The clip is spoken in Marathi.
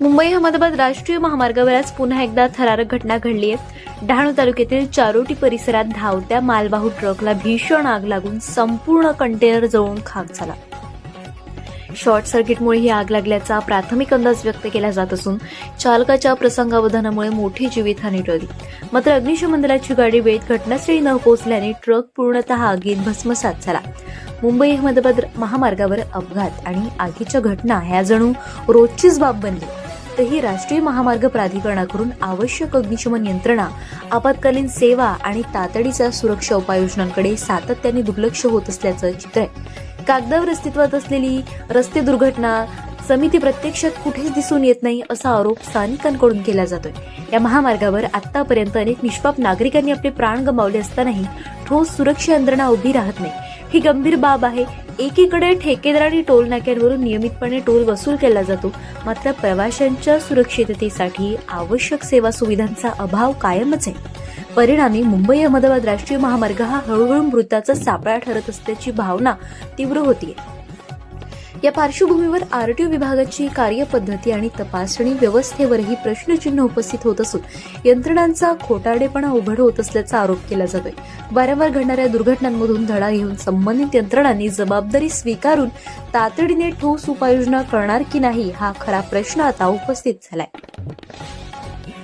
मुंबई अहमदाबाद राष्ट्रीय महामार्गावर आज पुन्हा एकदा थरारक घटना घडली आहे. डहाणू तालुक्यातील चारोटी परिसरात धावत्या मालवाहू ट्रकला भीषण आग लागून संपूर्ण कंटेनर जळून खाक झाला. शॉर्ट सर्किटमुळे ही आग लागल्याचा प्राथमिक अंदाज व्यक्त केला जात असून चालकाच्या प्रसंगावधानामुळे मोठी जीवितहानी टळली. मात्र अग्निशमन दलाची गाडी वेळेत घटनास्थळी न पोहोचल्याने ट्रक पूर्णतः आगीत भस्मसात झाला. मुंबई अहमदाबाद महामार्गावर अपघात आणि आगीच्या घटना ह्या जणू रोजचीच बाब बनली. तरी राष्ट्रीय महामार्ग प्राधिकरणाकडून आवश्यक अग्निशमन यंत्रणा आपत्कालीन सेवा आणि तातडीच्या सुरक्षा उपाययोजनांकडे सातत्याने दुर्लक्ष होत असल्याचं चित्र आहे. कागदावर अस्तित्वात असलेली रस्ते दुर्घटना समिती प्रत्यक्षात कुठेच दिसून येत नाही असा आरोप स्थानिकांकडून केला जातोय. या महामार्गावर आतापर्यंत अनेक निष्पाप नागरिकांनी आपले प्राण गमावले असतानाही ठोस सुरक्षा यंत्रणा उभी राहत नाही. ही गंभीर बाब आहे. एकीकडे ठेकेदार टोल नाक्यांवरून नियमितपणे टोल वसूल केला जातो. मात्र प्रवाशांच्या सुरक्षिततेसाठी आवश्यक सेवा सुविधांचा अभाव कायमच आहे. परिणामी मुंबई अहमदाबाद राष्ट्रीय महामार्ग हा हळूहळू मृताचा सापळा ठरत असल्याची भावना तीव्र होती या पार्श्वभूमीवर आरटीओ विभागाची कार्यपद्धती आणि तपासणी व्यवस्थेवरही प्रश्नचिन्ह उपस्थित होत असून यंत्रणांचा खोटारडेपणा उघड होत असल्याचा आरोप केला जातोय. वारंवार घडणाऱ्या दुर्घटनांमधून धडा घेऊन संबंधित यंत्रणांनी जबाबदारी स्वीकारून तातडीने ठोस उपाययोजना करणार की नाही हा खरा प्रश्न आता उपस्थित झालाय.